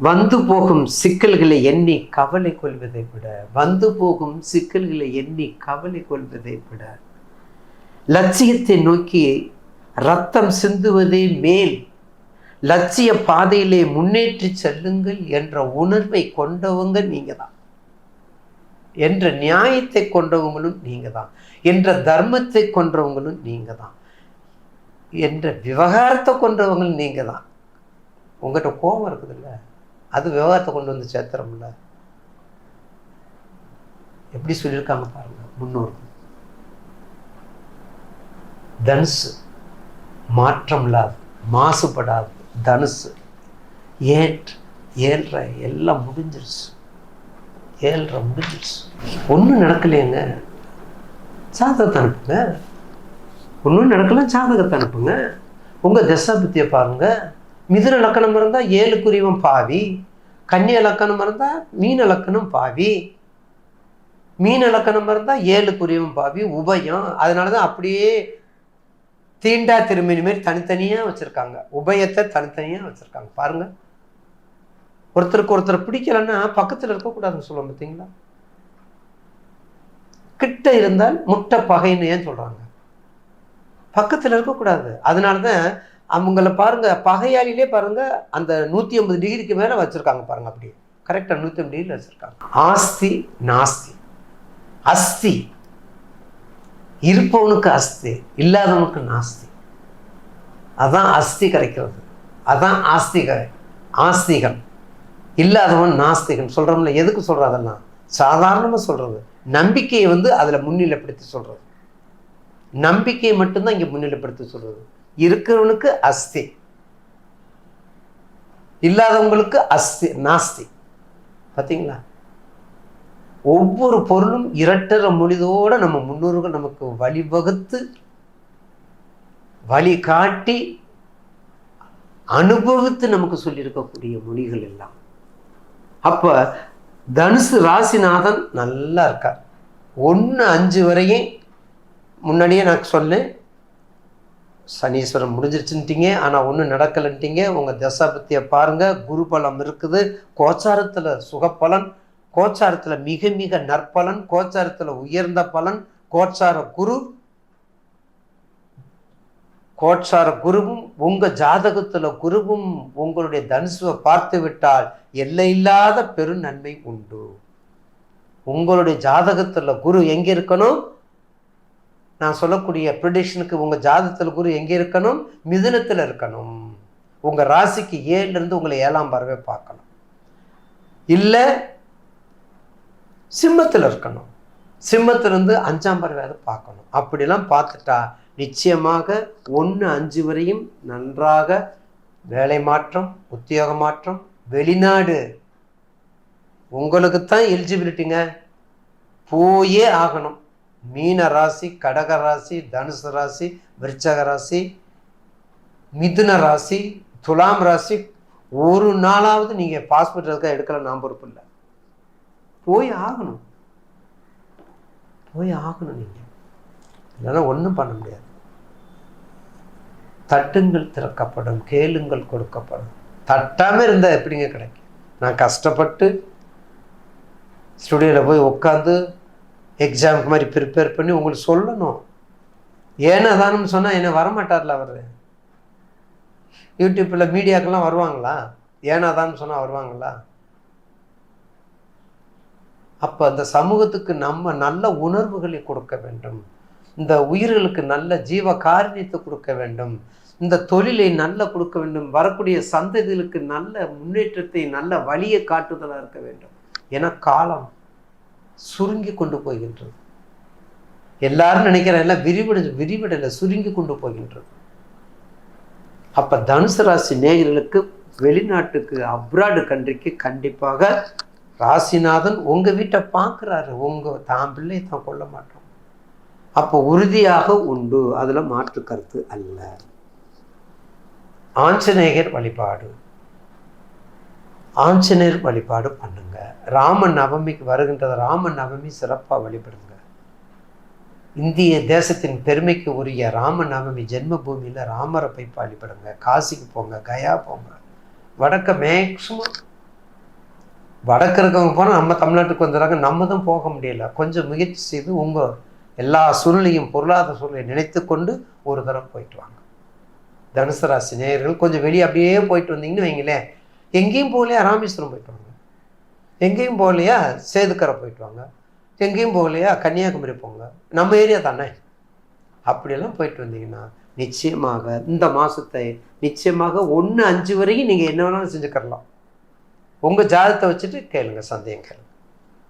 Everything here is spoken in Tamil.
வந்து போகும் சிக்கல்களை எண்ணி கவலை கொள்வதை விட வந்து போகும் சிக்கல்களை எண்ணி கவலை கொள்வதை விட லட்சியத்தை நோக்கி ரத்தம் சிந்துவதே மேல் லட்சிய பாதையிலே முன்னேற்றி செல்லுங்கள் என்ற உணர்வை கொண்டவங்க நீங்க தான் என்ற நியாயத்தை கொண்டவங்களும் நீங்க தான் என்ற தர்மத்தை கொன்றவங்களும் நீங்க தான் என்ற விவகாரத்தை கொண்டவங்களும் நீங்க தான் உங்கள்கிட்ட கோபம் இருக்குதுல்ல? அது விவகாரத்தை கொண்டு வந்து சேர்த்துறோம்ல. எப்படி சொல்லியிருக்காங்க பாருங்க முன்னோர் தனுசு மாற்றம் இல்லாது மாசுபடாது. தனுசு ஏற்று ஏழ்ற எல்லாம் முடிஞ்சிருச்சு. ஏழ்ற முடிஞ்சிருச்சு. ஒன்றும் நடக்கலையேங்க. சாதகத்தை அனுப்புங்க. ஒன்றும் நடக்கல சாதகத்தை அனுப்புங்க. உங்கள் தசாபத்தியை பாருங்கள் மிதுன லக்கணம் இருந்தால் ஏழுக்குரியவன் பாவி கன்னி லக்கணம் இருந்தால் மீன லக்கணம் பாவி மீன லக்கணம் இருந்தால் ஏழுக்குரியவன் பாவி உபயம். அதனால தான் அப்படியே தீண்டா திரும்பின மாரி தனித்தனியாக வச்சுருக்காங்க. உபயத்தை தனித்தனியாக வச்சுருக்காங்க. பாருங்கள் ஒருத்தருக்கு ஒருத்தர் பிடிக்கலன்னா பக்கத்தில் இருக்கக்கூடாதுன்னு சொல்லுவோம் பார்த்தீங்களா? கிட்ட இருந்தால் முட்டை பகைன்னு ஏன் சொல்கிறாங்க பக்கத்தில் இருக்கக்கூடாது. அதனால தான் அவங்கள பாருங்க பகையாளிலே பாருங்க அந்த நூற்றி ஐம்பது டிகிரிக்கு மேலே வச்சுருக்காங்க பாருங்க அப்படி கரெக்டாக நூற்றி ஐம்பது டிகிரி வச்சுருக்காங்க. ஆஸ்தி நாஸ்தி. அஸ்தி. இருப்பவனுக்கு அஸ்தி இல்லாதவனுக்கு நாஸ்தி. அதான் அஸ்தி கரைக்கிறது. அதான் ஆஸ்திக ஆஸ்திகன் இல்லாதவன் நாஸ்திகன். சொல்கிறோம்ல எதுக்கு சொல்கிற அதெல்லாம்? சாதாரணமாக சொல்கிறது நம்பிக்கையை வந்து அதில் முன்னிலைப்படுத்தி சொல்கிறது நம்பிக்கையை மட்டும்தான் இங்கே முன்னிலைப்படுத்தி சொல்கிறது இருக்கிறவனுக்கு அஸ்தி. இல்லாதவங்களுக்கு அஸ்தி நாஸ்தி. பார்த்தீங்களா ஒவ்வொரு பொருளும் இரட்டற மொழிதோடு நம்ம முன்னோர்கள் நமக்கு வழிவகுத்து வழிகாட்டி அனுபவித்து நமக்கு சொல்லியிருக்கக்கூடிய மொழிகள் எல்லாம். அப்போ தனுசு ராசிநாதன் நல்லா இருக்கார். ஒன்று அஞ்சு வரையும் முன்னாடியே நான் சொன்னேன். சனீஸ்வரன் முடிஞ்சிருச்சுன்ட்டீங்க ஆனால் ஒன்றும் நடக்கலைன்ட்டீங்க உங்கள் தசாபத்தியை பாருங்கள் குரு பலம் இருக்குது கோச்சாரத்தில் சுகப்பலன் கோச்சாரத்தில் மிக மிக நற்பலன் கோச்சாரத்தில் உயர்ந்த பலன் கோச்சார குரு கோச்சார குருவும் உங்க ஜாதகத்தில் குருவும் உங்களுடைய தனுசுவை பார்த்து விட்டால் எல்லையில்லாத பெரு நன்மை உண்டு. உங்களுடைய ஜாதகத்தில் குரு எங்கே இருக்கணும்? நான் சொல்லக்கூடிய ப்ரிடிஷனுக்கு உங்கள் ஜாதத்தில் குரு எங்கே இருக்கணும்? மிதுனத்தில் இருக்கணும். உங்கள் ராசிக்கு ஏழுல இருந்து உங்களை ஏழாம் பார்வை பார்க்கணும். இல்லை சிம்மத்தில் இருக்கணும். சிம்மத்திலிருந்து அஞ்சாம் பறவையாவது பார்க்கணும். அப்படிலாம் பார்த்துட்டா நிச்சயமாக ஒன்று அஞ்சு வரையும் நன்றாக வேலை மாற்றம் உத்தியோக மாற்றம் வெளிநாடு. உங்களுக்கு தான் எலிஜிபிலிட்டிங்க போயே ஆகணும். மீன ராசி கடக ராசி தனுசு ராசி விருச்சக ராசி மிதுன ராசி துலாம் ராசி ஒரு நாளாவது நீங்கள் பாஸ்போர்ட்டுக்காக எடுக்கல நான் பொறுப்பு இல்லை. போய் ஆகணும். போய் ஆகணும் நீங்கள் இல்லைன்னா ஒன்றும் பண்ண முடியாது. தட்டுங்கள் திறக்கப்படும் கேளுங்கள் கொடுக்கப்படும். தட்டாமல் இருந்தால் எப்படிங்க கிடைக்கும்? நான் கஷ்டப்பட்டு ஸ்டுடியோவில் போய் உட்காந்து எக்ஸாமுக்கு மாதிரி ப்ரிப்பேர் பண்ணி உங்களுக்கு சொல்லணும். ஏன்னா தானும் சொன்னால் என்ன வரமாட்டார்ல அவர். யூடியூப்பில் மீடியாக்கெல்லாம் வருவாங்களா? ஏன்னா தான் சொன்னால் வருவாங்களா? அப்போ அந்த சமூகத்துக்கு நம்ம நல்ல உணர்வுகளை கொடுக்க வேண்டும். இந்த உயிர்களுக்கு நல்ல ஜீவ காரணியத்தை கொடுக்க வேண்டும். இந்த தொழிலை நல்ல கொடுக்க வேண்டும். வரக்கூடிய சந்ததிகளுக்கு நல்ல முன்னேற்றத்தை நல்ல வழியை காட்டுதலாக இருக்க வேண்டும். ஏன்னா காலம் சுருங்கி கொண்டு போகின்றது. எல்லாரும் நினைக்கிறாங்க எல்லாம் விரிவிடலை விரிவடையில் சுருங்கி கொண்டு போகின்றது. அப்போ தனுசு ராசி நேயர்களுக்கு வெளிநாட்டுக்கு அப்ராடு கண்ட்ரிக்கு கண்டிப்பாக ராசிநாதன் உங்கள் வீட்டை பார்க்குறாரு. உங்கள் தான் பிள்ளை தான் கொள்ள மாட்டோம். அப்போ உறுதியாக உண்டு. அதில் மாற்று கருத்து அல்ல. ஆஞ்சநேயர் வழிபாடு. ஆஞ்சநேயர் வழிபாடு பண்ணுங்க. ராம நவமிக்கு வருகின்றது ராம நவமி சிறப்பாக வழிபடுங்க. இந்திய தேசத்தின் பெருமைக்கு உரிய ராம நவமி ஜென்ம பூமியில் ராமரை போய் வழிபடுங்க. காசிக்கு போங்க கயா போங்க. வடக்க மேக்ஸிமம் வடக்கு இருக்கவங்க போனால் நம்ம தமிழ்நாட்டுக்கு வந்துடுறாங்க நம்ம தான் போக முடியல. கொஞ்சம் முயற்சி செய்து உங்கள் எல்லா சூழ்நிலையும் பொருளாதார சூழ்நிலை நினைத்து கொண்டு ஒரு தடவை போயிட்டு வாங்க. தனுசு ராசி நேயர்கள் கொஞ்சம் வெளியே அப்படியே போயிட்டு வந்தீங்கன்னு வைங்களேன். எங்கேயும் போகலையா ராமேஸ்வரம் போயிட்டு வாங்க. எங்கேயும் போகலையா சேதுக்கரை போயிட்டு வாங்க. எங்கேயும் போகலையா கன்னியாகுமரி போங்க. நம்ம ஏரியா தானே. அப்படியெல்லாம் போயிட்டு வந்தீங்கன்னா நிச்சயமாக இந்த மாதத்தை நிச்சயமாக ஒன்று அஞ்சு வரைக்கும் நீங்கள் என்ன வேணாலும் செஞ்சுக்கரலாம் உங்கள் ஜாதகத்தை வச்சுட்டு கேளுங்க சந்தேகம் கேளுங்க